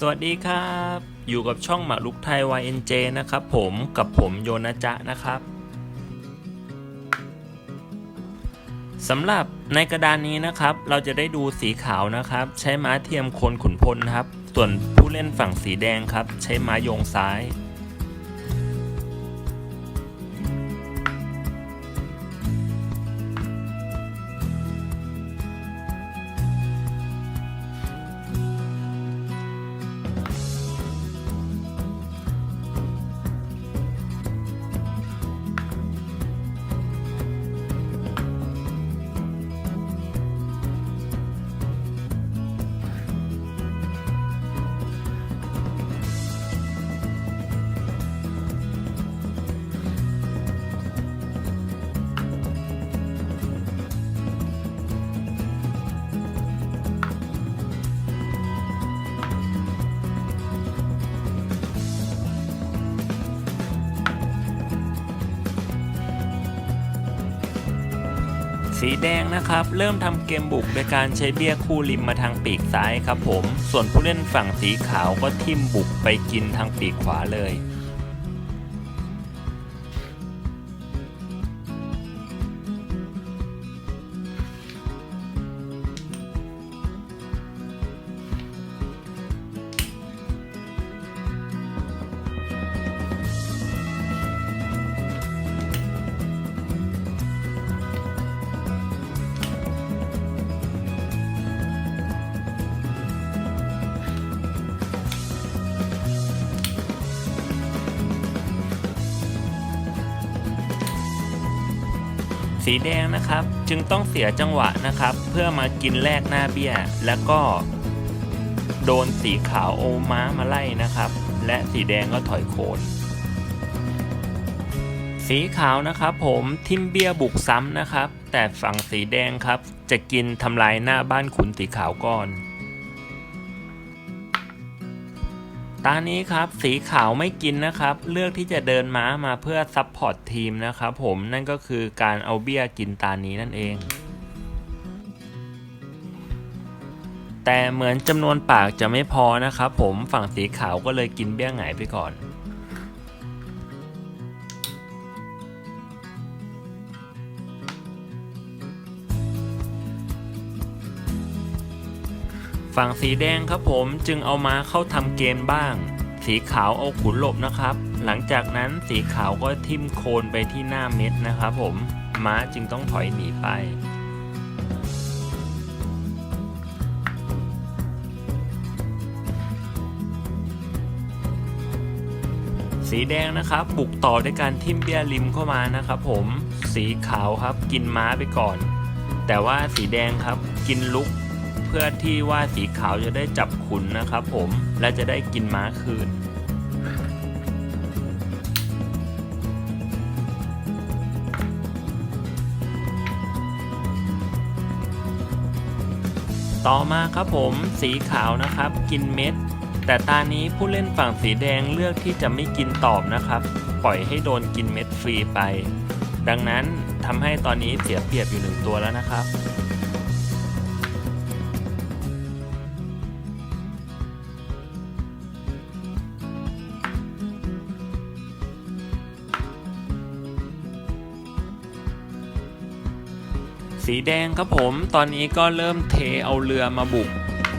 สวัสดีครับ อยู่กับช่องหมากลุกไทย YNJ นะครับผมกับผมโยนะจะนะครับสำหรับในกระดานนี้นะครับ เราจะได้ดูสีขาวนะครับ ใช้ม้าเทียมคนขุนพลนะครับ ส่วนผู้เล่นฝั่งสีแดงครับ ใช้ม้ายงซ้าย สีแดงนะครับ เริ่มทำเกมบุกโดยการใช้เบี้ยคู่ริมมาทางปีกซ้ายครับผม ส่วนผู้เล่นฝั่งสีขาวก็ทิ่มบุกไปกินทางปีกขวาเลย สีแดงนะครับ จึงต้องเสียจังหวะนะครับ เพื่อมากินแลกหน้าเบี้ย แล้วก็ โดนสีขาวโอม้ามาไล่นะครับ และสีแดงก็ถอยโคนสีขาวนะครับ ผมทิมเบี้ยบุกซ้ำนะครับ แต่ฝั่งสีแดงครับ จะกินทำลายหน้าบ้านขุนสีขาวก่อน ตานี้ครับสีขาวไม่กินนะครับ เลือกที่จะเดินม้ามาเพื่อซัพพอร์ตทีมนะครับผมนั่นก็คือการเอาเบี้ยกินตานี้นั่นเอง แต่เหมือนจำนวนปากจะไม่พอนะครับผมฝั่งสีขาวก็เลยกินเบี้ยหงายไปก่อน ฝั่งสีแดงครับผมจึงเอาม้าเข้าทำเกมบ้าง สีขาวเอาขุนหลบนะครับ หลังจากนั้นสีขาวก็ทิ่มโคนไปที่หน้าเม็ดนะครับผมม้าจึงต้องถอยหนีไปสีแดงนะครับ บุกต่อด้วยการทิ่มเบี้ยริมเข้ามานะครับผมสีขาวครับกินม้าไปก่อน แต่ว่าสีแดงครับกินลุก เพื่อที่ว่าสีขาวจะได้จับขุนนะครับผมและจะได้กินม้าคืนต่อมาครับผมสีขาวนะครับกินเม็ด แต่ตานี้ผู้เล่นฝั่งสีแดงเลือกที่จะไม่กินตอบนะครับ ปล่อยให้โดนกินเม็ดฟรีไป ดังนั้นทำให้ตอนนี้เสียเปรียบอยู่หนึ่งตัวแล้วนะครับ สีแดงครับผมตอนนี้ก็เริ่มเทเอาเรือมาบุก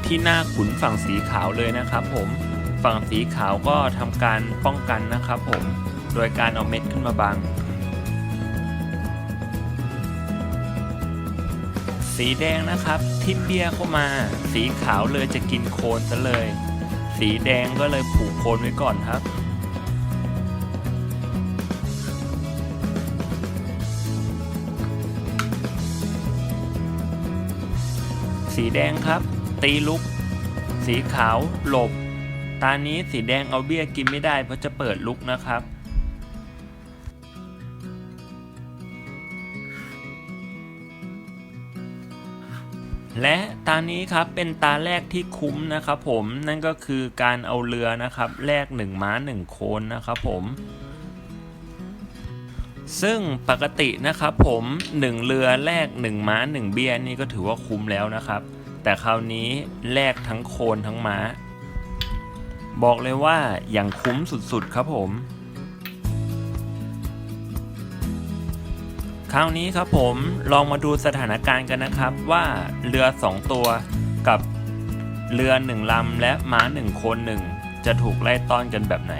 ที่หน้าขุนฝั่งสีขาวเลยนะครับผมฝั่งสีขาวก็ทำการป้องกันนะครับผมโดยการเอาเม็ดขึ้นมาบัง สีแดงนะครับทิมเบี้ยเข้ามา สีขาวเลยจะกินโคนซะเลย สีแดงก็เลยผูกโคนไว้ก่อนครับ สีแดงครับ ตีลุก สีขาวหลบ ตานี้สีแดงเอาเบี้ยกินไม่ได้เพราะจะเปิดลุกนะครับ และตานี้ครับเป็นตาแรกที่คุ้มนะครับผมนั่นก็คือการเอาเรือนะครับแลกหนึ่งม้าหนึ่งโคนนะครับผม ซึ่งปกตินะครับผมหนึ่งเรือแลกหนึ่งม้าหนึ่งเบี้ยนี่ก็ถือว่าคุ้มแล้วนะครับ แต่คราวนี้แลกทั้งโคนทั้งม้า บอกเลยว่าอย่างคุ้มสุดๆครับผม คราวนี้ครับผมลองมาดูสถานการณ์กันนะครับว่าเรือ 2 ตัวกับเรือ 1ลำและม้า 1 คนหนึ่งจะถูกไล่ต้อนกันแบบไหน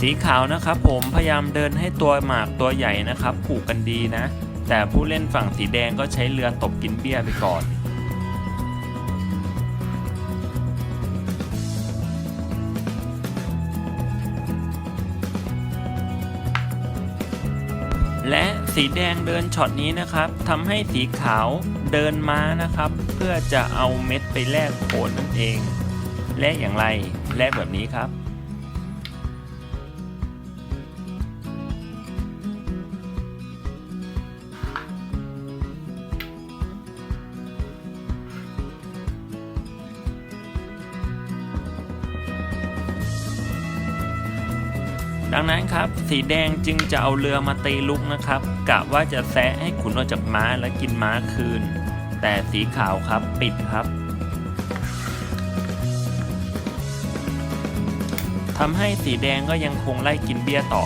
สีขาวนะครับผมพยายามเดินให้ตัวหมากตัวใหญ่นะครับผูกกันดีนะ แต่ผู้เล่นฝั่งสีแดงก็ใช้เรือตบกินเบี้ยไปก่อนและสีแดงเดินช็อตนี้นะครับทำให้สีขาวเดินม้านะครับ เพื่อจะเอาเม็ดไปแลกโคนนั่นเอง และอย่างไร แลกแบบนี้ครับ ดังนั้นครับ สีแดงจึงจะเอาเรือมาตีลุกนะครับกะว่าจะแซะให้ขุนออกจากม้าและกินม้าคืน แต่สีขาวครับปิดครับทำให้สีแดงก็ยังคงไล่กินเบี้ยต่อ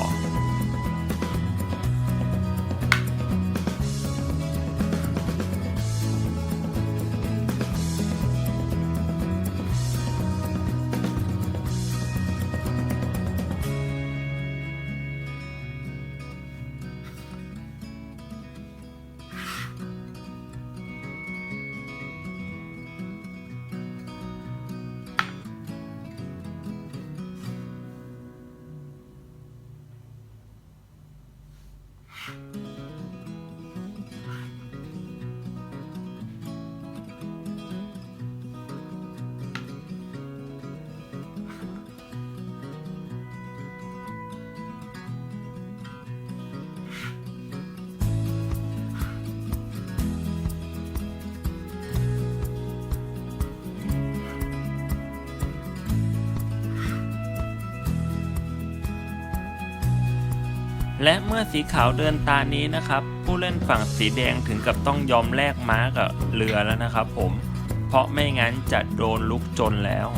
และเมื่อสีขาวเดินตานี้นะครับ ผู้เล่นฝั่งสีแดงถึงกับต้องยอมแลกม้ากับเรือแล้วนะครับผมเพราะไม่งั้นจะโดนลุกจนแล้ว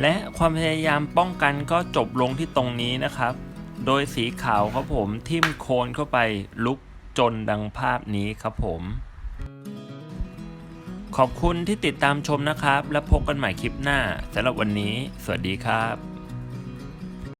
และความพยายามป้องกันก็จบลงที่ตรงนี้นะครับ โดยสีขาวครับผมทิ่มโคนเข้าไปลุกจนดังภาพนี้ครับผม ขอบคุณที่ติดตามชมนะครับ และพบกันใหม่คลิปหน้าสำหรับวันนี้ สวัสดีครับ